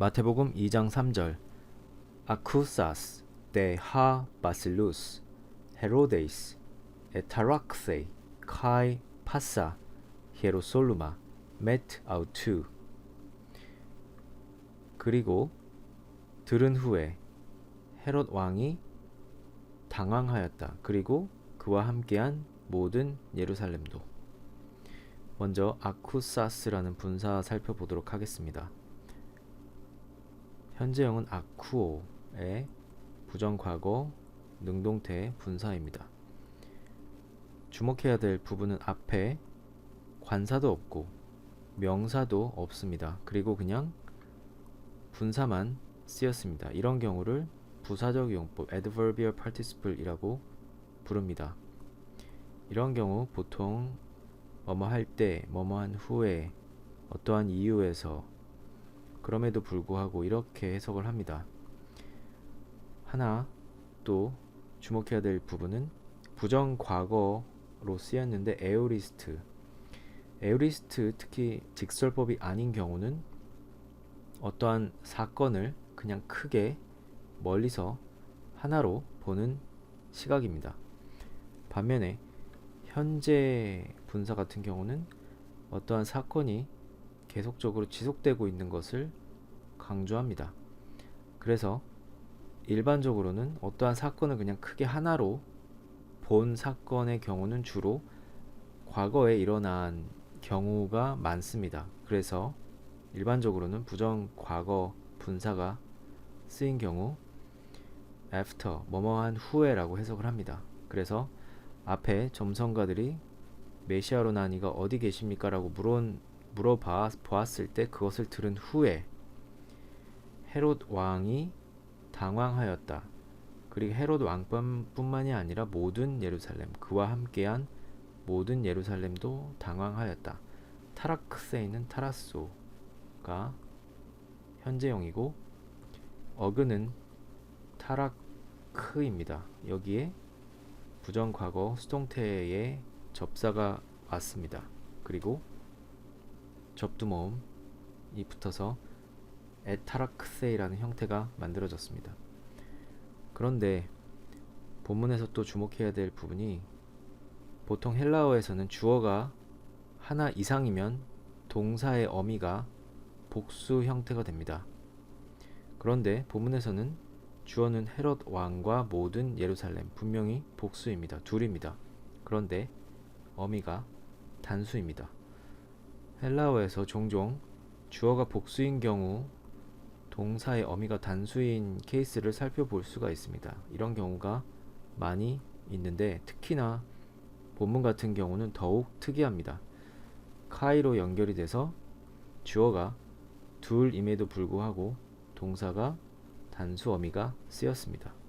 마태복음 2장 3절 아쿠사스 데하 바실루스 헤로데이스 에타락세 카이 파사 히에로솔루마 메트 아우투 그리고 들은 후에 헤롯 왕이 당황하였다. 그리고 그와 함께한 모든 예루살렘도 먼저 아쿠사스라는 분사 살펴보도록 하겠습니다. 현재형은 아쿠오의 부정과거 능동태 분사입니다. 주목해야 될 부분은 앞에 관사도 없고 명사도 없습니다. 그리고 그냥 분사만 쓰였습니다. 이런 경우를 부사적 용법 adverbial participle이라고 부릅니다. 이런 경우 보통 뭐뭐 할 때, 뭐뭐 한 후에, 어떠한 이유에서 그럼에도 불구하고 이렇게 해석을 합니다. 하나 또 주목해야 될 부분은 부정 과거로 쓰였는데 에오리스트 에오리스트 특히 직설법이 아닌 경우는 어떠한 사건을 그냥 크게 멀리서 하나로 보는 시각입니다. 반면에 현재 분사 같은 경우는 어떠한 사건이 계속적으로 지속되고 있는 것을 강조합니다. 그래서 일반적으로는 어떠한 사건을 그냥 크게 하나로 본 사건의 경우는 주로 과거에 일어난 경우가 많습니다. 그래서 일반적으로는 부정 과거 분사가 쓰인 경우 after 뭐뭐한 후에라고 해석을 합니다. 그래서 앞에 점성가들이 메시아로 나니가 어디 계십니까라고 물어 물어봐 보았을 때 그것을 들은 후에 헤롯 왕이 당황하였다. 그리고 헤롯 왕뿐만이 아니라 모든 예루살렘 그와 함께한 모든 예루살렘도 당황하였다. 타라크스에 있는 타라소가 현재형이고 어그는 타라크입니다. 여기에 부정과거 수동태의 접사가 왔습니다. 그리고 접두모음이 붙어서 에타라크세이라는 형태가 만들어졌습니다. 그런데 본문에서 또 주목해야 될 부분이 보통 헬라어에서는 주어가 하나 이상이면 동사의 어미가 복수 형태가 됩니다. 그런데 본문에서는 주어는 헤롯 왕과 모든 예루살렘 분명히 복수입니다. 둘입니다. 그런데 어미가 단수입니다. 헬라어에서 종종 주어가 복수인 경우 동사의 어미가 단수인 케이스를 살펴볼 수가 있습니다. 이런 경우가 많이 있는데 특히나 본문 같은 경우는 더욱 특이합니다. 카이로 연결이 돼서 주어가 둘임에도 불구하고 동사가 단수 어미가 쓰였습니다.